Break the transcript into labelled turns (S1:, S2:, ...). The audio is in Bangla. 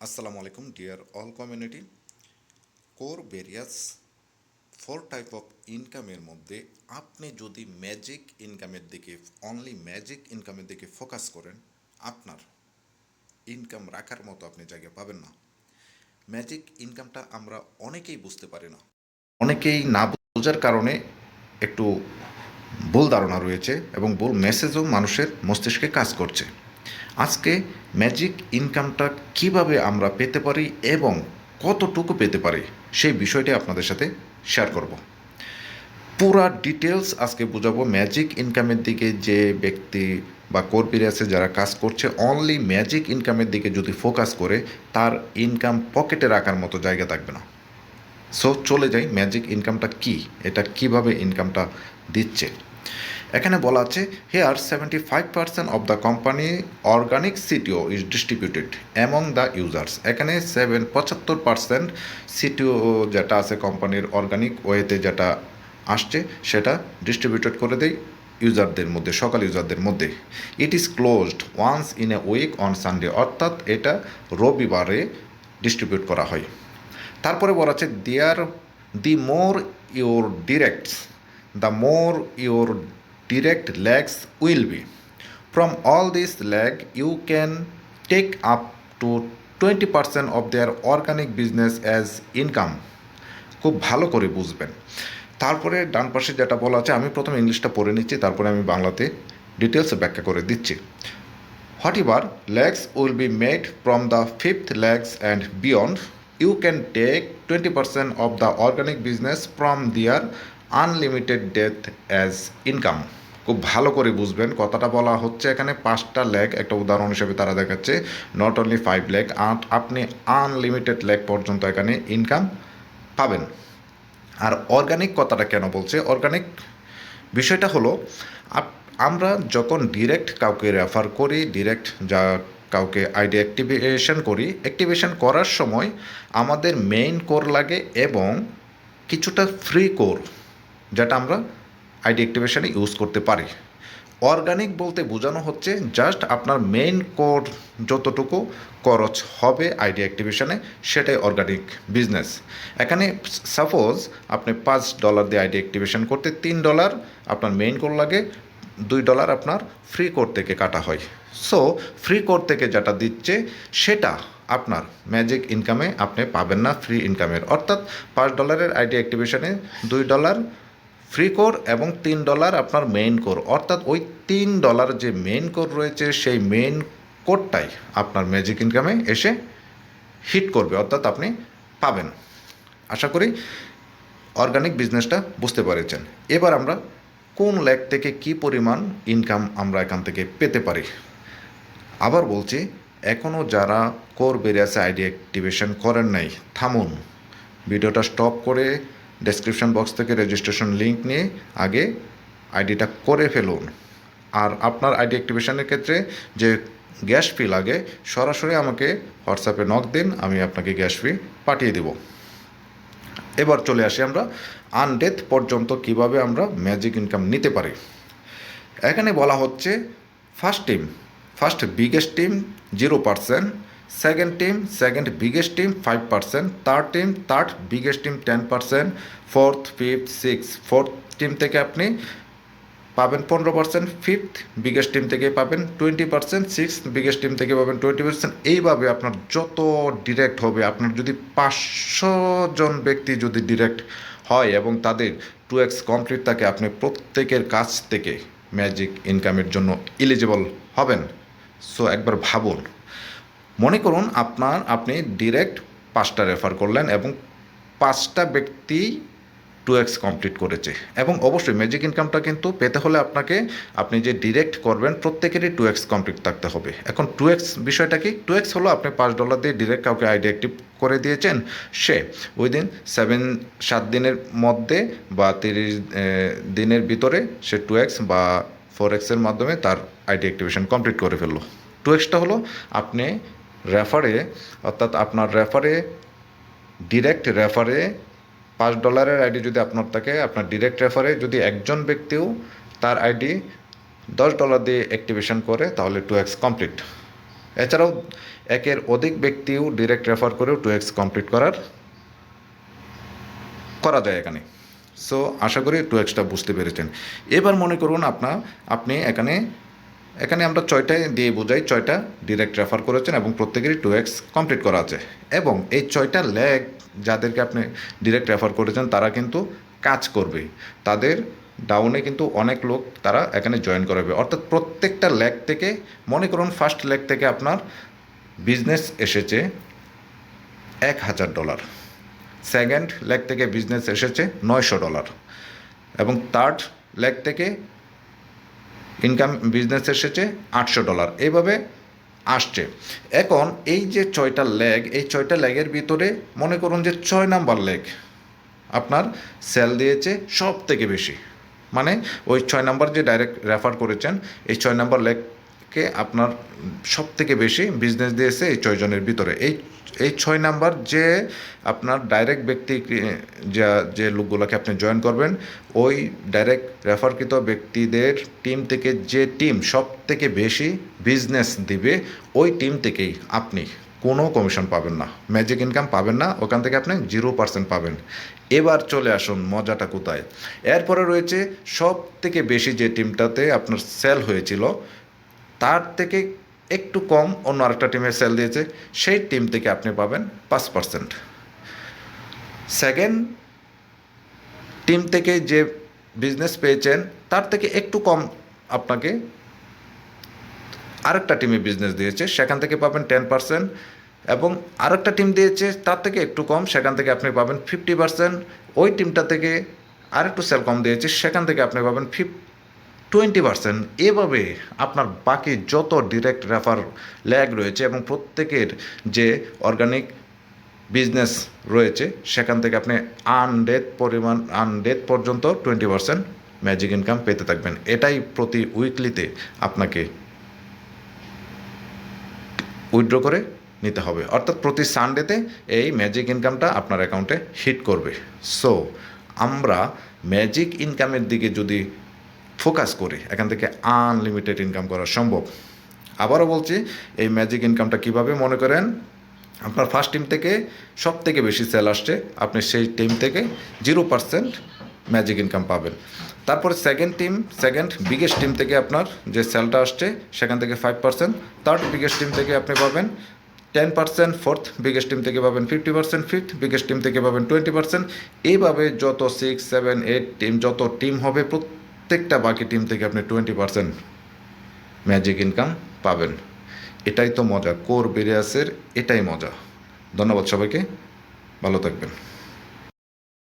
S1: Assalamu alaikum, dear all community. Core various four type of ইনকামের মধ্যে আপনি যদি ম্যাজিক ইনকামের দিকে অনলি ম্যাজিক ইনকামের দিকে ফোকাস করেন আপনার ইনকাম রাখার মতো আপনি জায়গা পাবেন না। ম্যাজিক ইনকামটা আমরা অনেকেই বুঝতে পারি না। অনেকেই না বোঝার কারণে একটু ভুল ধারণা রয়েছে এবং ভুল মেসেজও মানুষের মস্তিষ্কে কাজ করছে। আজকে ম্যাজিক ইনকামটা কীভাবে আমরা পেতে পারি এবং কতটুকু পেতে পারি, সেই বিষয়টি আপনাদের সাথে শেয়ার করব। পুরা ডিটেলস আজকে বোঝাবো। ম্যাজিক ইনকামের দিকে যে ব্যক্তি বা কর্মীর আছে, যারা কাজ করছে অনলি ম্যাজিক ইনকামের দিকে যদি ফোকাস করে, তার ইনকাম পকেটে রাখার মতো জায়গা থাকবে না। সো চলে যাই ম্যাজিক ইনকামটা কি? এটা কীভাবে ইনকামটা দিচ্ছে? এখানে বলা আছে here seventy five percent of the company organic CTO is distributed among the users এখানে সেভেন পঁচাত্তর পার্সেন্ট সিটিও যেটা আছে কোম্পানির অর্গানিক ওয়েতে যেটা আসছে, সেটা ডিস্ট্রিবিউটেড করে দেয় ইউজারদের মধ্যে, সকাল ইউজারদের মধ্যে। It is closed once in a week on Sunday অর্থাৎ এটা রবিবারে ডিস্ট্রিবিউট করা হয়। তারপরে বলা আছে there the more your directs the more your direct legs will be. From all this leg, you can take up to 20% of their organic business as income. খুব ভালো করে বুঝবেন তারপরে ডান পাশে যেটা বলা আছে আমি প্রথমে ইংলিশটা পড়ে নিচ্ছি তারপরে আমি বাংলাতে ডিটেলস ব্যাখ্যা করে দিচ্ছি whatever legs will be made from the fifth legs and beyond you can take twenty percent of the organic business from their unlimited ডেথ অ্যাজ ইনকাম। খুব ভালো করে বুঝবেন। কথাটা বলা হচ্ছে এখানে পাঁচটা লেগ একটা উদাহরণ হিসেবে তারা দেখাচ্ছে। নট অনলি ফাইভ লেগ আপনি আনলিমিটেড লেগ পর্যন্ত এখানে ইনকাম পাবেন। আর অর্গানিক কথাটা কেন বলছে? অর্গানিক বিষয়টা হলো আমরা যখন ডিরেক্ট কাউকে রেফার করি ডিরেক্ট যা কাউকে আইডি অ্যাক্টিভেশন করি অ্যাক্টিভেশন করার সময় আমাদের মেইন কোর লাগে এবং কিছুটা ফ্রি কোর যেটা আমরা আইডি অ্যাক্টিভেশনে ইউজ করতে পারি। অর্গানিক বলতে বোঝানো হচ্ছে জাস্ট আপনার মেইন কোর যতটুকু খরচ হবে আইডি অ্যাক্টিভেশনে সেটাই অর্গানিক বিজনেস এখানে সাপোজ আপনি পাঁচ ডলার দিয়ে আইডি অ্যাক্টিভেশন করতে তিন ডলার আপনার মেইন কোর লাগে, দুই ডলার আপনার ফ্রি কোড থেকে কাটা হয়। সো ফ্রি কোড থেকে যেটা দিচ্ছে, সেটা আপনার ম্যাজিক ইনকামে আপনি পাবেন না ফ্রি ইনকামের অর্থাৎ পাঁচ ডলারের আইডি অ্যাক্টিভেশনে দুই ডলার ফ্রি কোর এবং তিন ডলার আপনার মেইন কোর অর্থাৎ ওই তিন ডলার যে মেইন কোর রয়েছে, সেই মেইন কোডটাই আপনার ম্যাজিক ইনকামে এসে হিট করবে। অর্থাৎ আপনি পাবেন। আশা করি অর্গানিক বিজনেসটা বুঝতে পেরেছেন। এবার আমরা কোন ল্যাগ থেকে কি পরিমাণ ইনকাম আমরা এখান থেকে পেতে পারি? আবার বলছি এখনও যারা কোর বেরিয়াসে আইডি অ্যাক্টিভেশন করেন নাই, থামুন। ভিডিওটা স্টপ করে ডেসক্রিপশন বক্স থেকে রেজিস্ট্রেশন লিংক নিয়ে আগে আইডিটা করে ফেলুন। আর আপনার আইডি অ্যাক্টিভেশনের ক্ষেত্রে যে গ্যাস ফি লাগে, সরাসরি আমাকে হোয়াটসঅ্যাপে নক দিন, আমি আপনাকে গ্যাস ফি পাঠিয়ে দেবো। এবার চলে আসি আমরা আনডেথ পর্যন্ত কীভাবে আমরা ম্যাজিক ইনকাম নিতে পারি। এখানে বলা হচ্ছে first team first biggest team zero percent second team second biggest team five percent third team third biggest team ten percent fourth fifth six fourth team থেকে আপনি পাবেন পনেরো পার্সেন্ট ফিফথ বিগেস্ট টিম থেকে পাবেন twenty percent six biggest team থেকে পাবেন টোয়েন্টি পার্সেন্ট এইভাবে আপনার যত ডিরেক্ট হবে, আপনার যদি পাঁচশো জন ব্যক্তি যদি ডিরেক্ট হয় এবং তাদের টু এক্স কমপ্লিট থাকে আপনি প্রত্যেকের কাছ থেকে ম্যাজিক ইনকামের জন্য এলিজিবল হবেন। সো একবার ভাবুন। মনে করুন আপনার, আপনি ডিরেক্ট পাঁচটা রেফার করলেন এবং পাঁচটা ব্যক্তি টু এক্স কমপ্লিট করেছে। এবং অবশ্যই ম্যাজিক ইনকামটা কিন্তু পেতে হলে আপনাকে, আপনি যে ডিরেক্ট করবেন প্রত্যেকেরই টু এক্স কমপ্লিট থাকতে হবে। এখন টু এক্স বিষয়টা কি? টু এক্স হলো আপনি পাঁচ ডলার দিয়ে ডিরেক্ট কাউকে আইডি অ্যাক্টিভ করে দিয়েছেন, সে ওই দিন সেভেন সাত দিনের মধ্যে বা তিরিশ দিনের ভিতরে সে টু এক্স বা ফোর এক্সের মাধ্যমে তার আইডি অ্যাক্টিভেশন কমপ্লিট করে ফেলল। টু এক্সটা হলো আপনি রেফারে অর্থাৎ আপনার রেফারে ডিরেক্ট রেফারে পাঁচ ডলারের আইডি যদি আপনার থাকে, আপনার ডিরেক্ট রেফারে যদি একজন ব্যক্তিও তার আইডি দশ ডলার দিয়ে অ্যাক্টিভেশন করে, তাহলে টু এক্স কমপ্লিট এছাড়াও একের অধিক ব্যক্তিও ডিরেক্ট রেফার করেও টু এক্স কমপ্লিট করার, করা যায় এখানে। সো আশা করি টু এক্সটা বুঝতে পেরেছেন। এবার মনে করুন আপনার আপনি এখানে এখানে আমরা ছয়টায় দিয়ে বোঝাই, ছয়টা ডিরেক্ট রেফার করেছেন এবং প্রত্যেকেরই টু এক্স কমপ্লিট করা আছে। এবং এই ছয়টা ল্যাগ যাদেরকে আপনি ডিরেক্ট রেফার করেছেন, তারা কিন্তু কাজ করবে। তাদের ডাউনে কিন্তু অনেক লোক তারা এখানে জয়েন করাবে। অর্থাৎ প্রত্যেকটা ল্যাগ থেকে, মনে করুন ফার্স্ট ল্যাগ থেকে আপনার বিজনেস এসেছে এক হাজার ডলার সেকেন্ড লেগ থেকে বিজনেস এসেছে নয়শো ডলার এবং থার্ড লেগ থেকে ইনকাম বিজনেস এসেছে আটশো ডলার এইভাবে আসছে। এখন এই যে ছয়টা লেগ এই ছয়টা লেগের ভিতরে মনে করুন যে ছয় নাম্বার লেগ আপনার সেল দিয়েছে সব থেকে বেশি। মানে ওই ছয় নাম্বার যে ডাইরেক্ট রেফার করেছেন, এই ছয় নাম্বার লেগকে আপনার সব থেকে বেশি বিজনেস দিয়েছে এই ছয়জনের ভিতরে। এই এই ছয় নাম্বার যে আপনার ডাইরেক্ট ব্যক্তি, যা, যে লোকগুলোকে আপনি জয়েন করবেন, ওই ডাইরেক্ট রেফারকৃত ব্যক্তিদের টিম থেকে যে টিম সব থেকে বেশি বিজনেস দিবে, ওই টিম থেকেই আপনি কোনো কমিশন পাবেন না। ম্যাজিক ইনকাম পাবেন না, ওখান থেকে আপনি জিরো পার্সেন্ট পাবেন। এবার চলে আসুন মজাটা কোথায়? এরপরে রয়েছে সব থেকে বেশি যে টিমটাতে আপনার সেল হয়েছিল, তার থেকে একটু কম, অন্য আরেকটা টিমের সেল দিয়েছে, সেই টিম থেকে আপনি পাবেন পাঁচ পার্সেন্ট সেকেন্ড টিম থেকে যে বিজনেস পেয়েছেন, তার থেকে একটু কম আপনাকে আরেকটা টিমে বিজনেস দিয়েছে, সেখান থেকে পাবেন টেন পার্সেন্ট এবং আরেকটা টিম দিয়েছে, তার থেকে একটু কম, সেখান থেকে আপনি পাবেন ফিফটি পার্সেন্ট ওই টিমটা থেকে আরেকটু সেল কম দিয়েছে, সেখান থেকে আপনি পাবেন ফিফ টোয়েন্টি পার্সেন্ট। এভাবে আপনার বাকি যত ডিরেক্ট রেফার ল্যাগ রয়েছে এবং প্রত্যেকের যে অর্গানিক বিজনেস রয়েছে, সেখান থেকে আপনি আনডেথ পরিমাণ আনডেথ পর্যন্ত টোয়েন্টি পার্সেন্ট ম্যাজিক ইনকাম পেতে থাকবেন। এটাই প্রতি উইকলিতে আপনাকে উইথড্র করে নিতে হবে। অর্থাৎ প্রতি সানডেতে এই ম্যাজিক ইনকামটা আপনার অ্যাকাউন্টে হিট করবে। সো আমরা ম্যাজিক ইনকামের দিকে যদি ফোকাস করে, এখান থেকে আনলিমিটেড ইনকাম করা সম্ভব। আবারও বলছি, এই ম্যাজিক ইনকামটা কীভাবে মনে করেন, আপনার ফার্স্ট টিম থেকে সব থেকে বেশি সেল আসছে, আপনি সেই টিম থেকে জিরো পার্সেন্ট ম্যাজিক ইনকাম পাবেন। তারপরে second team second biggest team থেকে আপনার যে সেলটা আসছে, সেখান থেকে five percent third biggest team থেকে আপনি পাবেন ten percent fourth biggest team থেকে পাবেন fifty percent fifth biggest team থেকে পাবেন টোয়েন্টি পার্সেন্ট এইভাবে যত সিক্স সেভেন এইট টিম যত টিম হবে প্রত্যেকটা বাকি টিম থেকে আপনি টোয়েন্টি পার্সেন্ট ম্যাজিক ইনকাম পাবেন। এটাই তো মজা। কোর বেরিয়াসের এটাই মজা। ধন্যবাদ সবাইকে। ভালো থাকবেন।